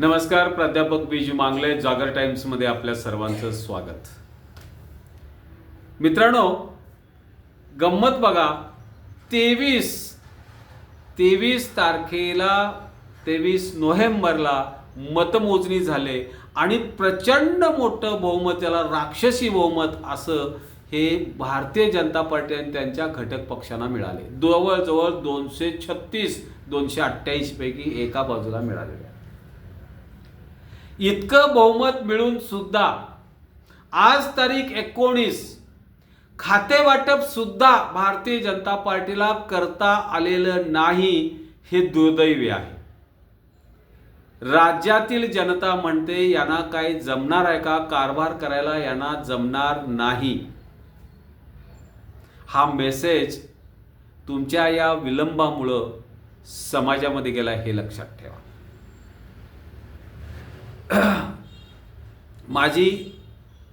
नमस्कार प्राध्यापक बीजू मांगले जागर टाइम्समध्ये आपल्या सर्वांचं स्वागत. मित्रांनो गंमत बघा तेवीस तेवीस तारखेला तेवीस नोव्हेंबरला मतमोजणी झाले आणि प्रचंड मोठं बहुमत याला राक्षसी बहुमत असं हे भारतीय जनता पार्टी आणि त्यांच्या घटक पक्षांना मिळाले. जवळजवळ दोनशे छत्तीस दोनशे अठ्ठ्याऐंशी पैकी एका बाजूला मिळालेले इतकं बहुमत मिळून सुद्धा आज तारीख एकोणीस खाते वाटप सुद्धा भारतीय जनता पार्टीला करता आलेलं नाही हे दुर्दैवी आहे. राज्यातील जनता म्हणते यांना काही जमणार आहे का? कारभार करायला यांना जमणार नाही. हा मेसेज तुमच्या या विलंबामुळं समाजामध्ये गेला हे लक्षात ठेवा. माझी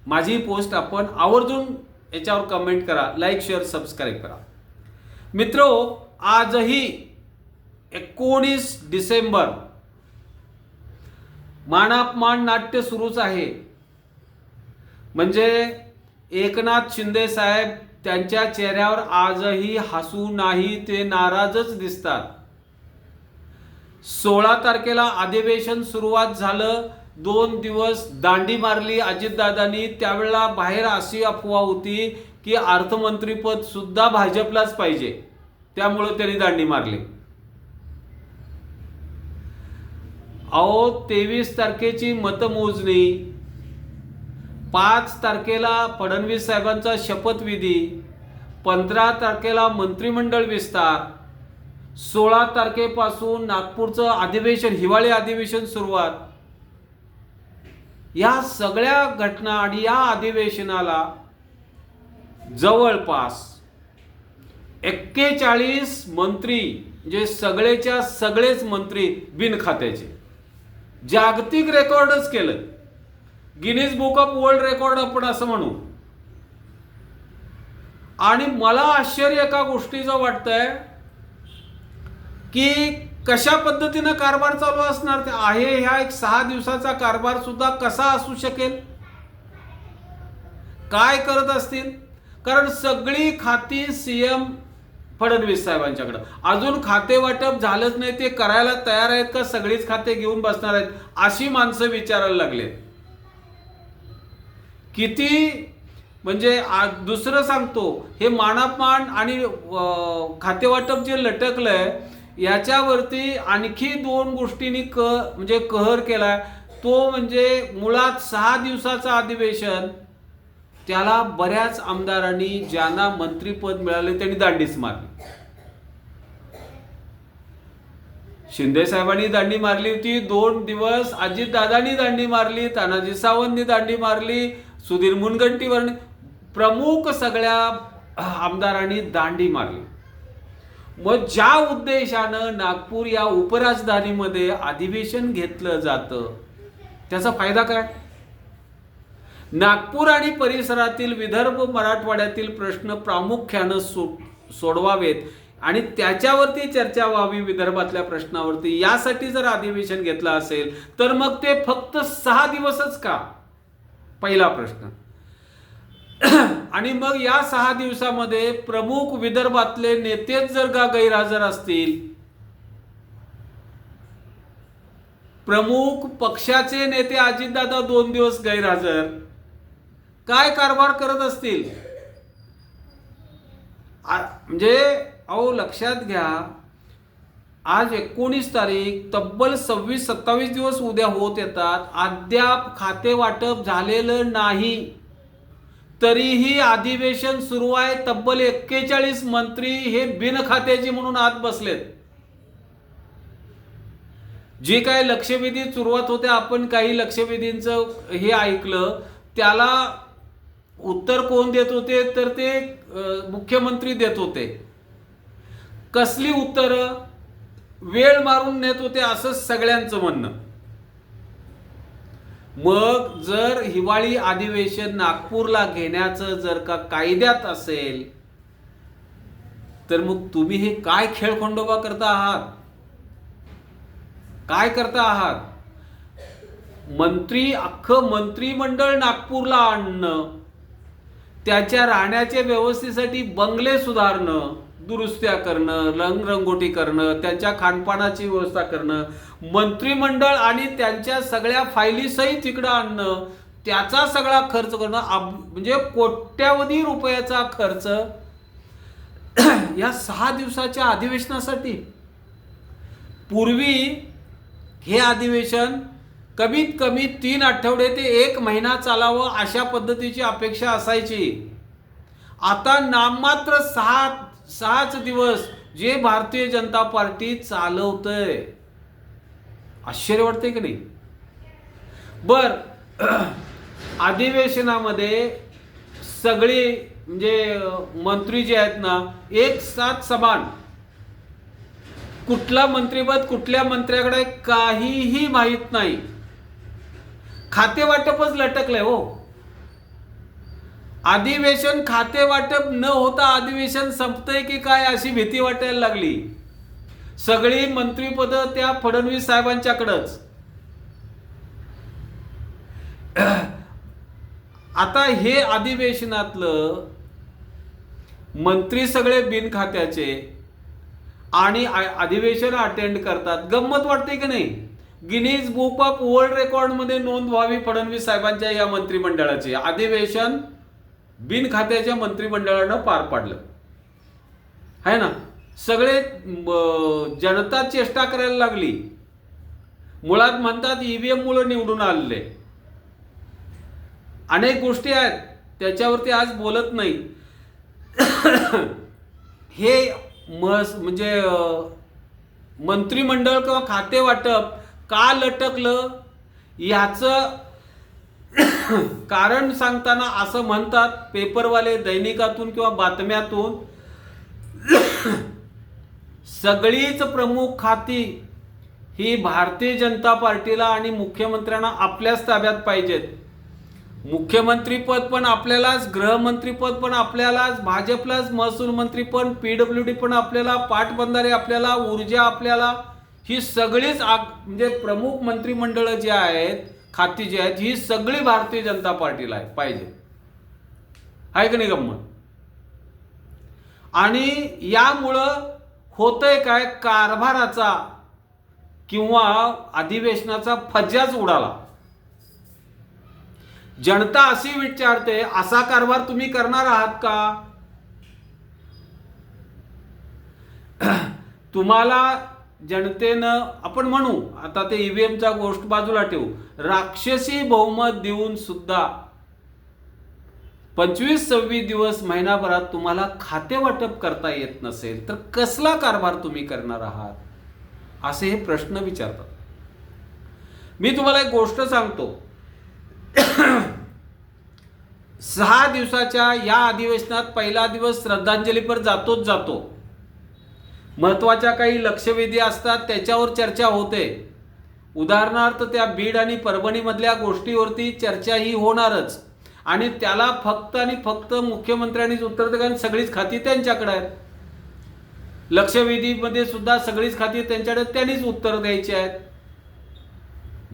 माझी पोस्ट आपण आवर्जून याच्यावर कमेंट करा लाईक शेअर सबस्क्राईब करा. मित्र आजही एकोणीस डिसेंबर मानापमान नाट्य सुरूच आहे. म्हणजे एकनाथ शिंदे साहेब त्यांच्या चेहऱ्यावर आजही हसू नाही ते नाराजच दिसतात. सोळा तारखेला अधिवेशन सुरुवात झालं दोन दिवस दांडी मारली अजितदादांनी. त्यावेळेला बाहेर अशी अफवा होती की अर्थमंत्रीपद सुद्धा भाजपलाच पाहिजे. त्यामुळं त्यांनी दांडी मारली. अहो तेवीस तारखेची मतमोजणी. पाच तारखेला फडणवीस साहेबांचा शपथविधी. पंधरा तारखेला मंत्रिमंडळ विस्तार. सोळा तारखेपासून नागपूरचं अधिवेशन हिवाळी अधिवेशन सुरुवात. या सगळ्या घटना आणि या अधिवेशनाला जवळपास एक्केचाळीस मंत्री जे सगळेच्या सगळेच मंत्री बिनखात्याचे जागतिक रेकॉर्डच केलं. Guinness book of world record आपण असं म्हणू. आणि मला आश्चर्य एका गोष्टीचं वाटतंय की कशा पद्धतीनं कारभार चालू असणार? ते आहे ह्या एक सहा दिवसाचा कारभार सुद्धा कसा असू शकेल? काय करत असतील? कारण सगळी खाती सीएम फडणवीस साहेबांच्याकडं. अजून खाते वाटप झालंच नाही ते करायला तयार आहेत का? सगळीच खाते घेऊन बसणार आहेत अशी माणसं विचारायला लागलेत. किती म्हणजे दुसरं सांगतो हे मानापमान आणि खाते खातेवाटप जे लटकलंय याच्यावरती आणखी दोन गोष्टींनी क म्हणजे कहर केलाय. तो म्हणजे मुळात सहा दिवसाचं अधिवेशन त्याला बऱ्याच आमदारांनी ज्यांना मंत्रीपद मिळाले त्यांनी दांडीच मारली. शिंदे साहेबांनी दांडी मारली होती दोन दिवस अजितदादांनी दांडी मारली तानाजी सावंतनी दांडी मारली सुधीर मुनगंटीवर प्रमुख सगळ्या आमदारांनी दांडी मारली. मग ज्या उद्देशानं नागपूर या उपराजधानीमध्ये अधिवेशन घेतलं जातं त्याचा फायदा काय? नागपूर आणि परिसरातील विदर्भ मराठवाड्यातील प्रश्न प्रामुख्यानं सो सोडवावेत आणि त्याच्यावरती चर्चा व्हावी विदर्भातल्या प्रश्नावरती. यासाठी जर अधिवेशन घेतलं असेल तर मग ते फक्त सहा दिवसच का? पहिला प्रश्न. आणि मग या सहा दिवसामध्ये प्रमुख विदर्भातले नेतेच जर का गैरहजर असतील प्रमुख पक्षाचे नेते अजितदादा दोन दिवस गैरहजर काय कारभार करत असतील? म्हणजे अहो लक्षात घ्या आज एकोणीस तारीख तब्बल सव्वीस सत्तावीस दिवस उद्या होत येतात अद्याप खाते वाटप झालेलं नाही. तरीही अधिवेशन सुरू आहे. तब्बल एक्केचाळीस मंत्री हे बिनखात्याची म्हणून आत बसलेत. जे काय लक्षवेधी सुरुवात होते आपण काही लक्षवेधींचं हे ऐकलं. त्याला उत्तर कोण देत होते? तर ते मुख्यमंत्री देत होते. कसली उत्तरं? वेळ मारून नेत होते असं सगळ्यांचं म्हणणं. मग जर हिवाळी अधिवेशन नागपूरला घेण्याचं जर का कायद्यात असेल तर मग तुम्ही हे काय खेळखोंडोबा करता आहात? काय करता आहात? मंत्री अख्खं मंत्रिमंडळ नागपूरला आणणं त्याच्या राहण्याच्या व्यवस्थेसाठी बंगले सुधारणं दुरुस्त्या करणं रंगरंगोटी करणं त्यांच्या खानपानाची व्यवस्था करणं मंत्रिमंडळ आणि त्यांच्या सगळ्या फायलीसही तिकडं आणणं त्याचा सगळा खर्च करणं आब- म्हणजे कोट्यावधी रुपयाचा खर्च या सहा दिवसाच्या अधिवेशनासाठी. पूर्वी हे अधिवेशन कमीत कमी तीन आठवडे ते एक महिना चालावं अशा पद्धतीची अपेक्षा असायची. आता नाममात्र सहा सहाच दिवस जे भारतीय जनता पार्टी चालवतंय. आश्चर्य वाटतंय की नाही? बर अधिवेशनामध्ये सगळी म्हणजे मंत्री जे आहेत ना एक साथ समान. कुठला मंत्रीपद कुठल्या मंत्र्याकडे काहीही माहीत नाही. खाते वाटपच लटकलंय हो. अधिवेशन खाते वाटप न होता अधिवेशन संपतंय की काय अशी भीती वाटायला लागली. सगळी मंत्रीपद त्या फडणवीस साहेबांच्याकडंच. आता हे अधिवेशनातलं मंत्री सगळे बिनखात्याचे आणि अधिवेशन अटेंड करतात. गंमत वाटते की नाही? गिनीज बुक ऑफ वर्ल्ड रेकॉर्डमध्ये नोंद व्हावी फडणवीस साहेबांच्या या मंत्रिमंडळाची. अधिवेशन बिनखात्याच्या मंत्रिमंडळानं पार पाडलं. आहे ना? सगळे जनता चेष्टा करायला लागली. मुळात म्हणतात ईव्हीएम मुळे निवडून आलेले. अनेक गोष्टी आहेत त्याच्यावरती आज बोलत नाही. हे मस म्हणजे मंत्रिमंडळ किंवा खाते वाटप का लटकलं याचं कारण सांगताना असं म्हणतात पेपरवाले दैनिकातून किंवा बातम्यातून सगळीच प्रमुख खाती ही भारतीय जनता पार्टीला आणि मुख्यमंत्र्यांना आपल्याच ताब्यात पाहिजेत. मुख्यमंत्रीपद पण आपल्यालाच गृहमंत्रीपद पण आपल्यालाच भाजपलाच महसूल पी डब्ल्यू डी पण आपल्याला पाटबंधारे आपल्याला ऊर्जा आपल्याला ही सगळीच आग- म्हणजे प्रमुख मंत्रिमंडळं जी आहेत खाती जी आहेत ही सगळी भारतीय जनता पार्टीला आहे पाहिजे. आहे की नाही गंमत आणि यामुळं होतंय काय कारभाराचा किंवा अधिवेशनाचा फज्जाच उडाला. जनता अशी विचारते असा कारभार तुम्ही करणार आहात का? तुम्हाला जनतेनं आपण म्हणू आता ते ईव्हीएमचा गोष्ट बाजूला ठेवू. राक्षसी बहुमत देऊन सुद्धा पंचवीस सव्वीस दिवस महिनाभरात तुम्हाला खाते वाटप करता येत नसेल तर कसला कारभार तुम्ही करणार आहात? असे हे प्रश्न विचारतात. मी तुम्हाला एक गोष्ट सांगतो. सहा दिवसाच्या या अधिवेशनात पहिला दिवस श्रद्धांजलीपर जातोच जातो. महत्त्वाच्या काही लक्षवेधी असतात त्याच्यावर चर्चा होते. उदाहरणार्थ त्या बीड आणि परभणीमधल्या गोष्टीवरती चर्चा ही होणारच. आणि त्याला फक्त आणि फक्त मुख्यमंत्र्यांनीच उत्तर दे कारण सगळीच खाती त्यांच्याकडे आहेत. लक्षवेधीमध्ये सुद्धा सगळीच खाती त्यांच्याकडे त्यांनीच उत्तर द्यायची आहेत.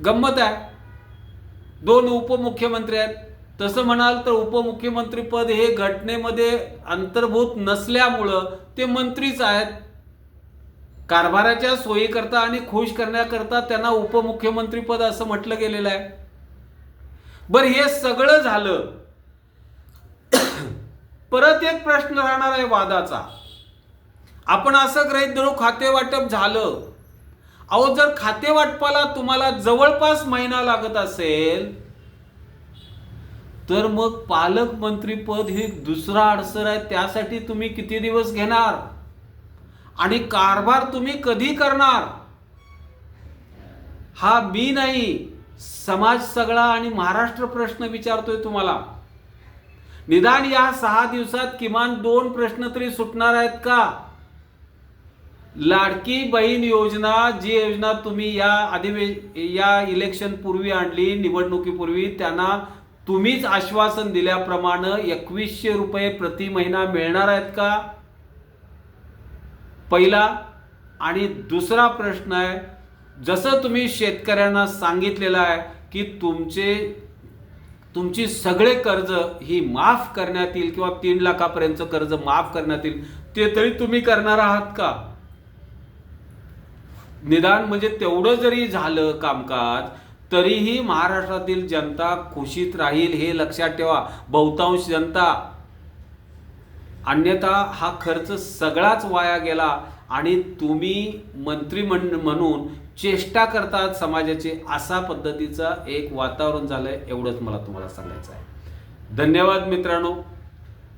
गंमत आहे. दोन उपमुख्यमंत्री आहेत. तसं म्हणाल तर उपमुख्यमंत्री पद हे घटनेमध्ये अंतर्भूत नसल्यामुळं ते मंत्रीच आहेत. कारभाराच्या सोयीकरता आणि खुश करण्याकरता त्यांना उपमुख्यमंत्रीपद असं म्हटलं गेलेलं आहे. बरं हे सगळं झालं. परत एक प्रश्न राहणार आहे वादाचा. आपण असं गृहीत धरू खाते वाटप झालं. अहो जर खाते वाटपाला तुम्हाला जवळपास महिना लागत असेल तर मग पालकमंत्रीपद ही दुसरा अडसर आहे. त्यासाठी तुम्ही किती दिवस घेणार? आणि कारभार तुम्ही कधी करणार? हा मी नाही समाज सगळा आणि महाराष्ट्र प्रश्न विचारतोय तुम्हाला. निदान या सहा दिवसात किमान दोन प्रश्न तरी सुटणार आहेत का? लाडकी बहीण योजना जी योजना तुम्ही या अधिवेश या इलेक्शन पूर्वी आणली निवडणुकीपूर्वी त्यांना तुम्हीच आश्वासन दिल्याप्रमाणे एकवीसशे रुपये प्रति महिना मिळणार आहेत का? पहिला आणि दुसरा प्रश्न आहे जसं तुम्ही शेतकऱ्यांना सांगितलेलं आहे की तुमचे तुमची सगळे कर्ज ही माफ करण्यात येईल किंवा तीन लाखापर्यंतचं कर्ज माफ करण्यात येईल ते तरी तुम्ही करणार आहात का? निदान म्हणजे तेवढं जरी झालं कामकाज तरीही महाराष्ट्रातील जनता खुशीत राहील हे लक्षात ठेवा. बहुतांश जनता अन्यथा हा खर्च सगळाच वाया गेला आणि तुम्ही मंत्री म्हणून चेष्टा करतात समाजाची असा पद्धतीचा एक वातावरण झालंय एवढंच मला तुम्हाला सांगायचं आहे धन्यवाद मित्रांनो.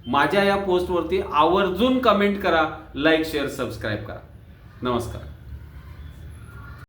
माझ्या या पोस्टवरती आवर्जून कमेंट करा लाईक शेअर सबस्क्राईब करा. नमस्कार.